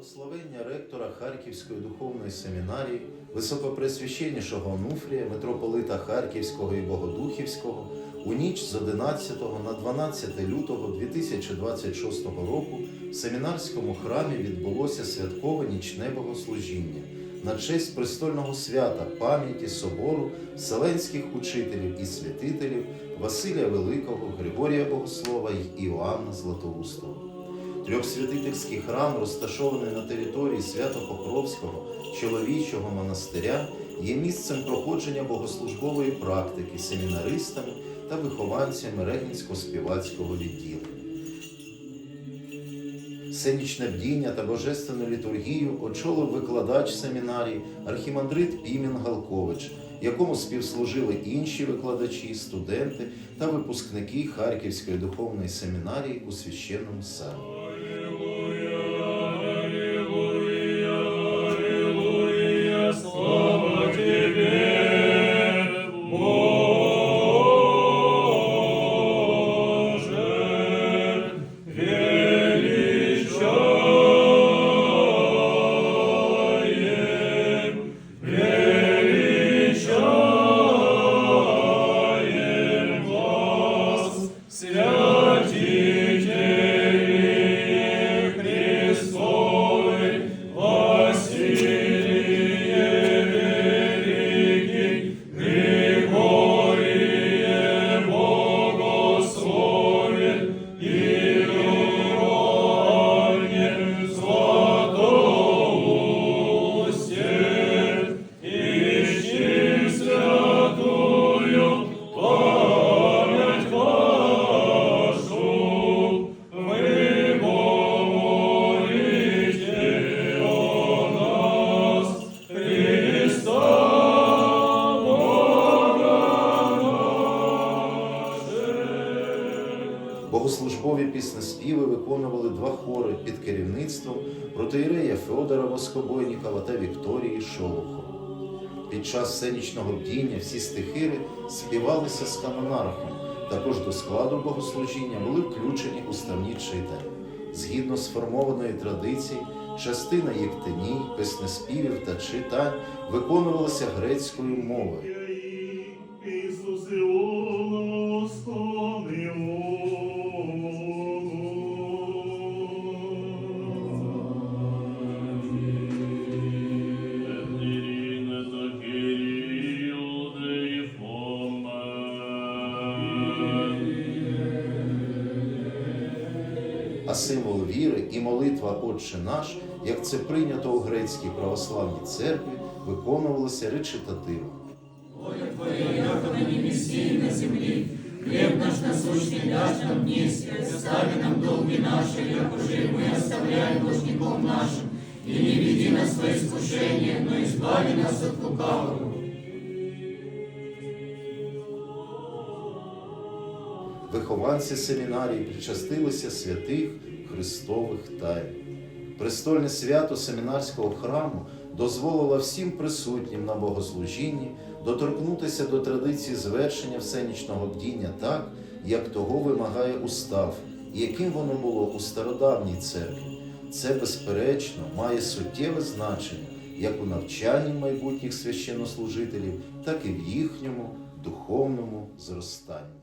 Благословення ректора Харківської духовної семінарії, високопресвященнішого Онуфрія, митрополита Харківського і Богодухівського, у ніч з 11 на 12 лютого 2026 року в семінарському храмі відбулося святкове нічне богослужіння на честь престольного свята пам'яті собору вселенських учителів і святителів Василія Великого, Григорія Богослова й Іоанна Златоустого. Трьохсвятительський храм, розташований на території Свято-Покровського чоловічого монастиря, є місцем проходження богослужбової практики семінаристами та вихованцями Регінсько-співацького відділення. Сценічне бдіння та божественну літургію очолив викладач семінарії архімандрит Пімін Галкович, якому співслужили інші викладачі, студенти та випускники Харківської духовної семінарії у священному самі. Богослужбові піснеспіви виконували два хори під керівництвом протеєрея Федора Воскобойнікова та Вікторії Шолохова. Під час сценічного бдіння всі стихири співалися з канонархом. Також до складу богослужіння були включені уставні читання. Згідно сформованої традиції, частина єктиній, песнеспівів та читань виконувалася грецькою мовою. А символ віри і молитва Отче наш, як це прийнято у грецькій православній церкві, виконувалося речитативом. Твоя, яко на на земли, хлеб наш насущный дашь нам днесь, и остави нам долги наши, як уже и мы оставляем должником нашим, и не веди нас во искушение, но избави нас от лукавого. Вихованці семінарії причастилися святих Христових тайн. Престольне свято семінарського храму дозволило всім присутнім на богослужінні доторкнутися до традиції звершення всенічного бдіння так, як того вимагає устав, яким воно було у стародавній церкві. Це, безперечно, має суттєве значення як у навчанні майбутніх священнослужителів, так і в їхньому духовному зростанні.